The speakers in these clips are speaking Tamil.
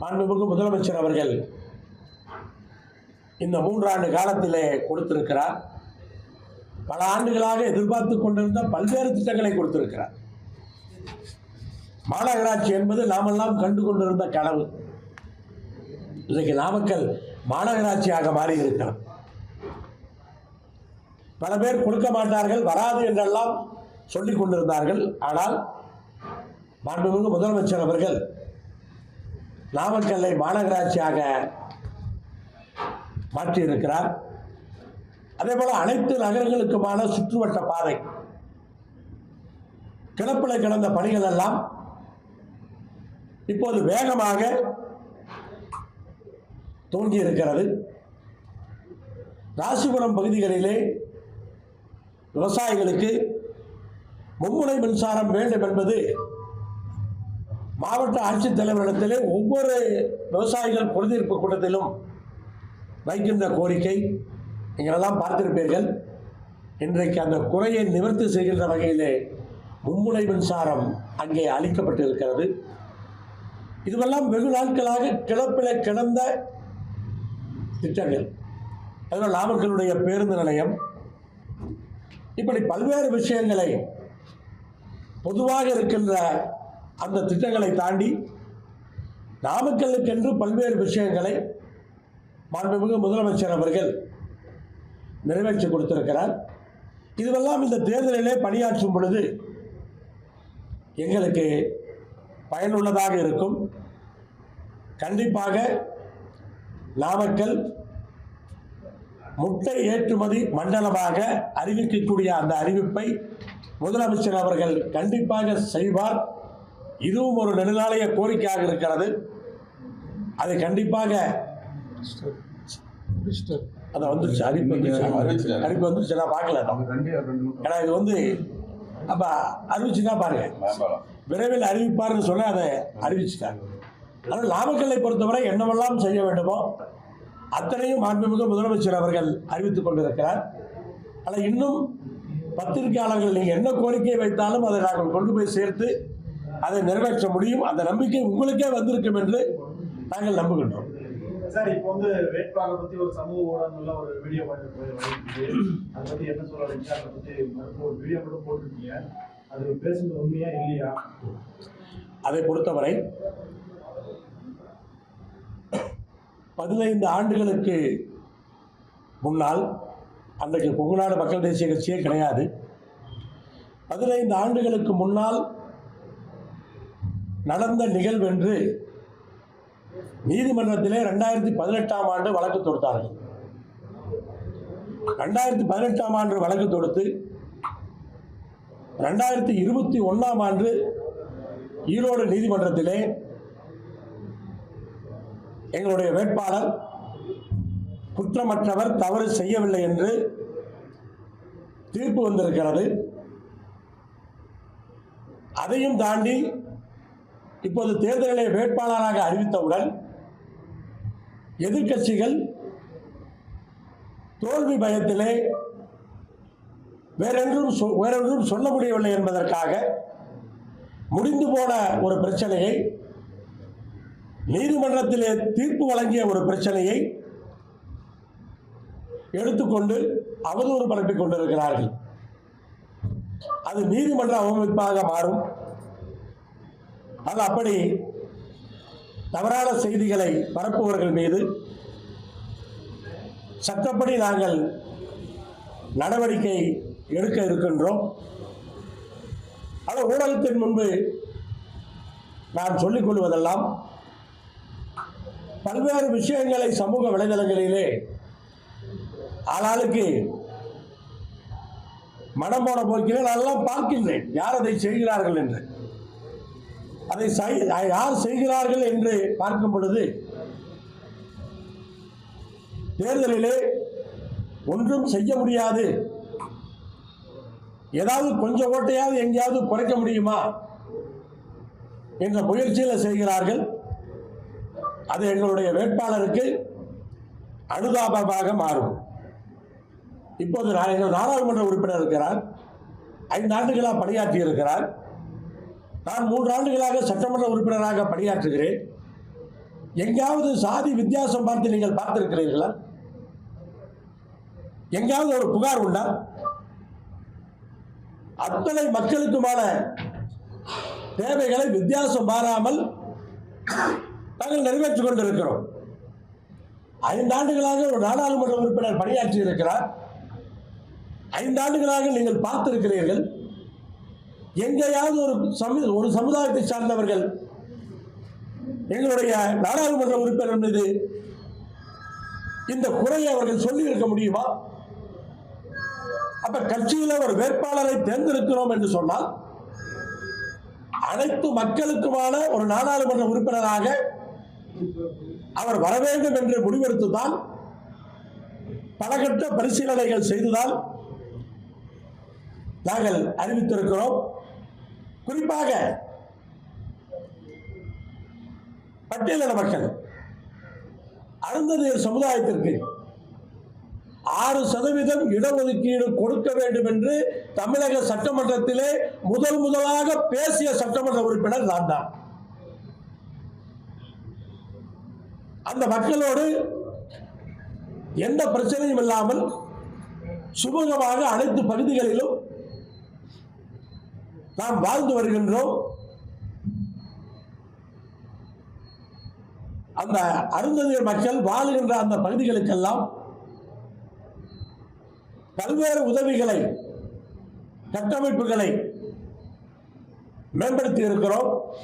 மாண்புமிகு முதலமைச்சர் அவர்கள் இந்த மூன்றாண்டு காலத்திலே கொடுத்திருக்கிறார். பல ஆண்டுகளாக எதிர்பார்த்து கொண்டிருந்த பல்வேறு திட்டங்களை கொடுத்திருக்கிறார். மாநகராட்சி என்பது நாமெல்லாம் கண்டு கொண்டிருந்த கனவு. இன்றைக்கு நாமக்கல் மாநகராட்சியாக மாறி இருக்கிறது பல பேர் கொடுக்க மாட்டார்கள் வராது என்றெல்லாம் சொல்லிக் கொண்டிருந்தார்கள். ஆனால் மாண்புமிகு முதலமைச்சர் அவர்கள் நாமக்கல்லை மாநகராட்சியாக மாற்றியிருக்கிறார். அதே போல அனைத்து நகரங்களுக்குமான சுற்றுவட்ட பாதை கிடப்பில் கிடந்த பணிகள் எல்லாம் இப்போது வேகமாக தோன்றி இருக்கிறது ராசிபுரம் பகுதிகளிலே விவசாயிகளுக்கு மும்முனை மின்சாரம் வேண்டும் என்பது மாவட்ட ஆட்சித்தலைவரிடத்திலே ஒவ்வொரு விவசாயிகள் பொழுதிருப்பு கூட்டத்திலும் வைக்கின்ற கோரிக்கை நீங்களெல்லாம் பார்த்திருப்பீர்கள். இன்றைக்கு அந்த குறையை நிவர்த்தி செய்கின்ற வகையிலே மும்முனை மின்சாரம் அங்கே அளிக்கப்பட்டிருக்கிறது. இதுவெல்லாம் வெகு நாட்களாக கிளப்பிலே கிடந்த திட்டங்கள். அதில் நாமக்கலுடைய பேருந்து நிலையம் இப்படி பல்வேறு விஷயங்களை பொதுவாக இருக்கின்ற அந்த திட்டங்களை தாண்டி நாமக்கல்லுக்கென்று பல்வேறு விஷயங்களை மாண்புமிகு முதலமைச்சர் அவர்கள் நிறைவேற்றி கொடுத்திருக்கிறார். இதுவெல்லாம் இந்த தேர்தலிலே பணியாற்றும் பொழுது எங்களுக்கு பயனுள்ளதாக இருக்கும். கண்டிப்பாக நாமக்கல் முட்டை ஏற்றுமதி மண்டலமாக அறிவிக்கக்கூடிய அந்த அறிவிப்பை முதலமைச்சர் அவர்கள் கண்டிப்பாக செய்வார். இதுவும் ஒரு நெடுநாளைய கோரிக்கையாக இருக்கிறது. அதை கண்டிப்பாக அதை வந்துருச்சு. அறிவிப்பு வந்துருச்சு. அறிவிப்பு வந்துருச்சு. நான் பார்க்கல. ஏன்னா இது வந்து அப்ப அறிவிச்சுன்னா பாருங்க. விரைவில் அறிவிப்பார்னு சொல்ல அதை அறிவிச்சுட்டாங்க. ஆனால் நாமக்கல்லை பொறுத்தவரை என்னவெல்லாம் செய்ய வேண்டுமோ அத்தனையும் மாண்புமிகு முதலமைச்சர் அவர்கள் அறிவித்துக் கொண்டிருக்கிறார். ஆனால் இன்னும் பத்திரிகையாளர்கள் நீங்கள் என்ன கோரிக்கை வைத்தாலும் அதை நாங்கள் கொண்டு போய் சேர்த்து அதை நிறைவேற்ற முடியும். அந்த நம்பிக்கை உங்களுக்கே வந்திருக்கும் என்று நாங்கள் நம்புகின்றோம். சார் இப்போ வந்து வேட்பாளர் பத்தி ஒரு சமூக ஊடகங்கள்ல ஒரு வீடியோ பார்த்து அதை பத்தி என்ன சொல்றீங்க அதை பத்தி ஒரு வீடியோ மட்டும் போட்டிருக்கீங்க அது பேசுறது உண்மையா இல்லையா? அதை பொறுத்தவரை பதினைந்து ஆண்டுகளுக்கு முன்னால் அன்றைக்கு கொங்குநாடு மக்கள் தேசிய கட்சியே கிடையாது. பதினைந்து ஆண்டுகளுக்கு முன்னால் நடந்த நிகழ்வென்று நீதிமன்றத்திலே ரெண்டாயிரத்தி பதினெட்டாம் ஆண்டு வழக்கு தொடுத்தார்கள். ரெண்டாயிரத்தி பதினெட்டாம் ஆண்டு வழக்கு தொடுத்து ரெண்டாயிரத்தி இருபத்தி ஒன்றாம் ஆண்டு ஈரோடு நீதிமன்றத்திலே எங்களுடைய வேட்பாளர் குற்றமற்றவர் தவறு செய்யவில்லை என்று தீர்ப்பு வந்திருக்கிறது. அதையும் தாண்டி இப்போது தேர்தலை வேட்பாளராக அறிவித்தவுடன் எதிர்க்கட்சிகள் தோல்வி பயத்திலே வேறென்றும் சொ- வேறொன்றும் சொல்ல முடியவில்லை என்பதற்காக முடிந்து போன ஒரு பிரச்சனையை நீதிமன்றத்திலே தீர்ப்பு வழங்கிய ஒரு பிரச்சனையை எடுத்துக்கொண்டு அவதூறு பரப்பிக் கொண்டிருக்கிறார்கள். அது நீதிமன்ற அவமதிப்பாக மாறும். அது அப்படி தவறான செய்திகளை பரப்புபவர்கள் மீது சட்டப்படி நாங்கள் நடவடிக்கை எடுக்க இருக்கின்றோம். ஆனால் ஊடகத்தின் முன்பு நான் சொல்லிக் கொள்வதெல்லாம் பல்வேறு விஷயங்களை சமூக வலைதளங்களிலே ஆளாளுக்கு மனம் போன போக்கிலே நான் எல்லாம் பார்க்கின்றேன். யார் அதை செய்கிறார்கள் என்று. அதை செய்- யார் செய்கிறார்கள் என்று பார்க்கும் பொழுது தேர்தலிலே ஒன்றும் செய்ய முடியாது. ஏதாவது கொஞ்சம் ஓட்டையாவது எங்கேயாவது குறைக்க முடியுமா என்ற முயற்சியில் செய்கிறார்கள். அது எங்களுடைய வேட்பாளருக்கு அனுதாபமாக மாறும். இப்போது நான் எங்கள் நாடாளுமன்ற உறுப்பினர் இருக்கிறார். ஐந்து ஆண்டுகளாக பணியாற்றி இருக்கிறார். நான் மூன்று ஆண்டுகளாக சட்டமன்ற உறுப்பினராக பணியாற்றுகிறேன். எங்காவது சாதி வித்தியாசம் பார்த்து நீங்கள் பார்த்திருக்கிறீர்களா? எங்காவது ஒரு புகார் உண்டா? அத்தனை மக்களுக்குமான தேவைகளை வித்தியாசம் மாறாமல் நாங்கள் நிறைவேற்றிக் கொண்டிருக்கிறோம். ஐந்தாண்டுகளாக ஒரு நாடாளுமன்ற உறுப்பினர் பணியாற்றி இருக்கிறார் ஐந்தாண்டுகளாக நீங்கள் பார்த்திருக்கிறீர்கள். எங்கேயாவது ஒரு சமு ஒரு சமுதாயத்தை சார்ந்தவர்கள் எங்களுடைய நாடாளுமன்ற உறுப்பினர் மீது இந்த குறையை அவர்கள் சொல்லி இருக்க முடியுமா? அப்ப கட்சியில ஒரு வேட்பாளரை தேர்ந்தெடுக்கிறோம் என்று சொன்னால் அனைத்து மக்களுக்குமான ஒரு நாடாளுமன்ற உறுப்பினராக அவர் வர வேண்டும் என்று முடிவெடுத்துதான் பலகட்ட பரிசீலனைகள் செய்துதான் நாங்கள் அறிவித்திருக்கிறோம். குறிப்பாக பட்டியலின மக்கள் அருந்ததியர் சமுதாயத்திற்கு ஆறு சதவீதம் இடஒதுக்கீடு கொடுக்க வேண்டும் என்று தமிழக சட்டமன்றத்திலே முதல் முதலாக பேசிய சட்டமன்ற உறுப்பினர் நான் தான். அந்த மக்களோடு எந்த பிரச்சனையும் இல்லாமல் சுமூகமாக அனைத்து பகுதிகளிலும் நாம் வாழ்ந்து வருகின்றோம். அந்த அருந்ததியர் மக்கள் வாழுகின்ற அந்த பகுதிகளுக்கெல்லாம் பல்வேறு உதவிகளை கட்டமைப்புகளை மேம்படுத்தி இருக்கிறோம்.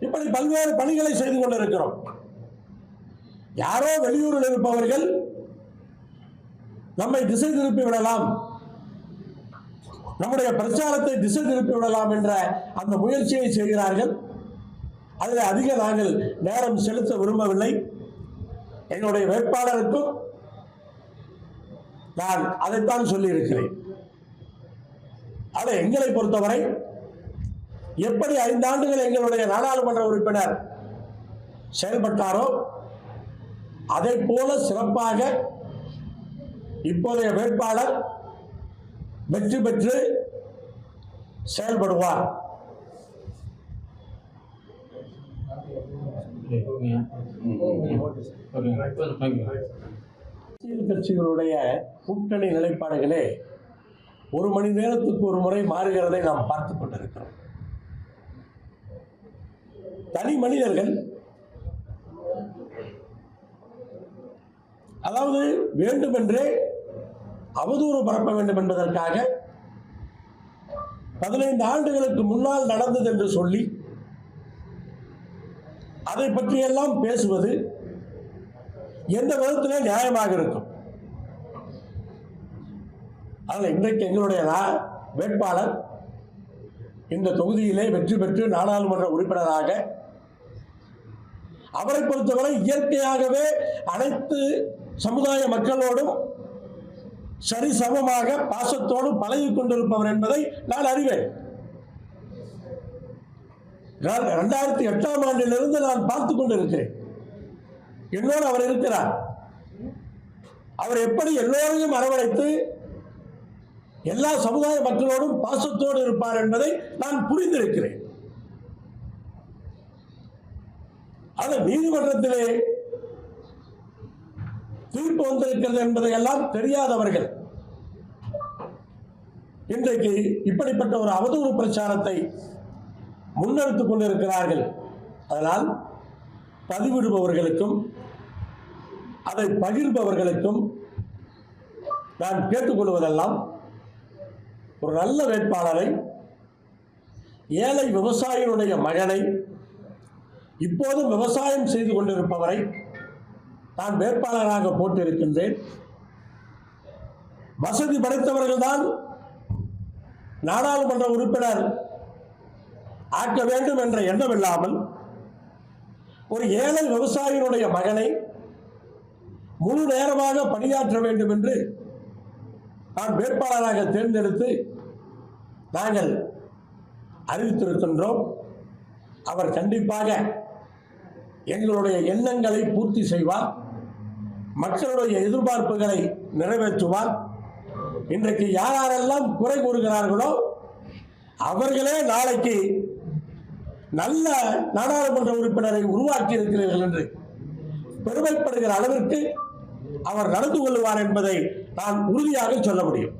இப்படி பல்வேறு பணிகளை செய்து கொண்டிருக்கிறோம். யாரோ வெளியூரில் இருப்பவர்கள் நம்மை திசை திருப்பி விடலாம். நம்முடைய பிரச்சாரத்தை திசை திருப்பி விடலாம் என்ற அந்த முயற்சியை செய்கிறார்கள். அதில் அதிக நாங்கள் நேரம் செலுத்த விரும்பவில்லை. எங்களுடைய வேட்பாளருக்கும் நான் அதைத்தான் சொல்லியிருக்கிறேன். அதை எங்களை பொறுத்தவரை எப்படி ஐந்தாண்டுகள் எங்களுடைய நாடாளுமன்ற உறுப்பினர் செயல்பட்டாரோ அதை போல சிறப்பாக இப்போதைய வேட்பாளர் வெற்றி பெற்று செயல்படுவார். அரசியல் கட்சிகளுடைய கூட்டணி நிலைப்பாடுகளே ஒரு மணி நேரத்துக்கு ஒரு முறை மாறுகிறதை நாம் பார்த்துக் கொண்டிருக்கிறோம். தனி மனிதர்கள் அதாவது வேண்டுமென்றே அவதூறு பரப்ப வேண்டும் என்பதற்காக பதினைந்து ஆண்டுகளுக்கு முன்னால் நடந்தது என்று சொல்லி அதை பற்றியெல்லாம் பேசுவது எந்த விதத்திலே நியாயமாக இருக்கும். அதில் இன்றைக்கு எங்களுடைய வேட்பாளர் இந்த தொகுதியிலே வெற்றி பெற்று நாடாளுமன்ற உறுப்பினராக அவரை பொறுத்தவரை இயற்கையாகவே அனைத்து சமுதாய மக்களோடும் சரிசமமாக பாசத்தோடு பழகி கொண்டிருப்பவர் என்பதை நான் அறிவேன். நான் இரண்டாயிரத்தி எட்டாம் ஆண்டிலிருந்து நான் பார்த்து கொண்டிருக்கிறேன். என்னோடு அவர் இருக்கிறார். அவர் எப்படி எல்லோரையும் அரவணைத்து எல்லா சமுதாய மக்களோடும் பாசத்தோடு இருப்பார் என்பதை நான் புரிந்திருக்கிறேன். அது நீதிமன்றத்திலே தீர்ப்பு வந்திருக்கிறது என்பதை எல்லாம் தெரியாதவர்கள். இன்றைக்கு இப்படிப்பட்ட ஒரு அவதூறு பிரச்சாரத்தை முன்னெடுத்துக் கொண்டிருக்கிறார்கள். அதனால் பதிவிடுபவர்களுக்கும் அதை பகிர்பவர்களுக்கும் நான் கேட்டுக்கொள்வதெல்லாம் ஒரு நல்ல வேட்பாளரை ஏழை விவசாயிகளுடைய மகனை இப்போதும் விவசாயம் செய்து கொண்டிருப்பவரை நான் வேட்பாளராக போட்டிருக்கின்றேன். வசதி படைத்தவர்கள்தான் நாடாளுமன்ற உறுப்பினர் ஆக்க வேண்டும் என்ற எண்ணம் இல்லாமல் ஒரு ஏழை விவசாயியினுடைய மகனை முழு நேரமாக பணியாற்ற வேண்டும் என்று நான் வேட்பாளராக தேர்ந்தெடுத்து நாங்கள் அறிவித்திருக்கின்றோம். அவர் கண்டிப்பாக எங்களுடைய எண்ணங்களை பூர்த்தி செய்வார். மக்களுடைய எதிர்பார்ப்புகளை நிறைவேற்றுவார். இன்றைக்கு யார் யாரெல்லாம் குறை கூறுகிறார்களோ அவர்களே நாளைக்கு நல்ல நாடாளுமன்ற உறுப்பினரை உருவாக்கி இருக்கிறீர்கள் என்று பெருமைப்படுகிற அளவிற்கு அவர் நடந்து கொள்வார் என்பதை நான் உறுதியாக சொல்ல முடியும்.